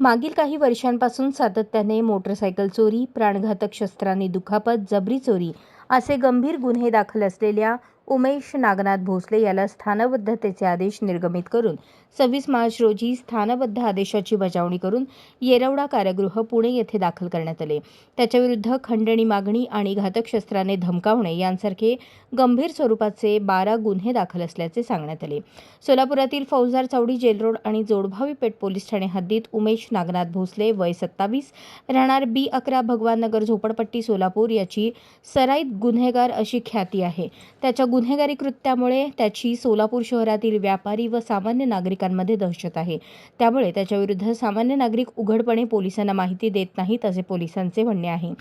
मागील काही वर्षांपासून सातत्याने मोटरसायकल चोरी प्राणघातक शस्त्रांनी दुखापत जबरी चोरी असे गंभीर गुन्हे दाखल असलेल्या उमेश नागनाथ भोसले याला स्थानबद्धतेचे आदेश निर्गमित करून सव्वीस मार्च रोजी स्थानबद्ध आदेशाची बजावणी करून येरवडा कारागृह पुणे येथे दाखल करण्यात आले. त्याच्याविरुद्ध खंडणी मागणी आणि घातक शस्त्राने धमकावणे यांसारखे गंभीर स्वरूपाचे बारा गुन्हे दाखल असल्याचे सांगण्यात आले. सोलापुरातील फौजदार चौडी जेल रोड आणि जोडभावी पेठ पोलीस ठाणे हद्दीत उमेश नागनाथ भोसले वय सत्तावीस राहणार बी अकरा भगवान नगर झोपडपट्टी सोलापूर याची सराईत गुन्हेगार अशी ख्याती आहे. त्याच्या गुन्हेगारी कृत्यामुळे त्याची सोलापूर शहरातील व्यापारी व सामान्य नागरिकांमध्ये दहशत आहे. त्यामुळे त्याच्याविरुद्ध सामान्य नागरिक उघडपणे पोलिसांना माहिती देत नाहीत असे पोलिसांचे म्हणणे आहे.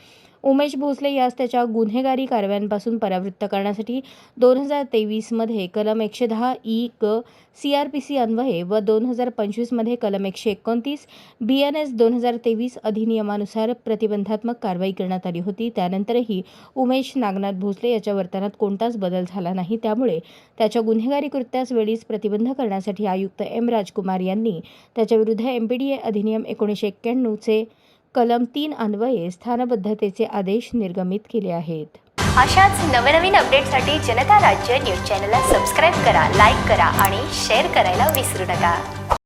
उमेश भोसले यास त्याच्या गुन्हेगारी कारवायांपासून परावृत्त करण्यासाठी दोन हजार तेवीसमध्ये कलम एकशे दहा ई ग सी आर पी सी अन्वये व दोन हजार पंचवीसमध्ये कलम एकशे एकोणतीस बी एन एस दोन हजार तेवीस अधिनियमानुसार प्रतिबंधात्मक कारवाई करण्यात आली होती. त्यानंतरही उमेश नागनाथ भोसले याच्या वर्तनात कोणताच बदल झाला नाही. त्यामुळे त्याच्या गुन्हेगारी कृत्यास वेळीच प्रतिबंध करण्यासाठी आयुक्त एम राजकुमार यांनी त्याच्याविरुद्ध एम पी डी ए अधिनियम एकोणीसशे एक्क्याण्णवचे कलम तीन अन्वये स्थानबद्धतेचे आदेश निर्गमित केले आहेत. अशाच नवनवीन अपडेटसाठी जनता राज्य न्यूज चॅनलला सबस्क्राईब करा लाईक करा आणि शेअर करायला विसरू नका.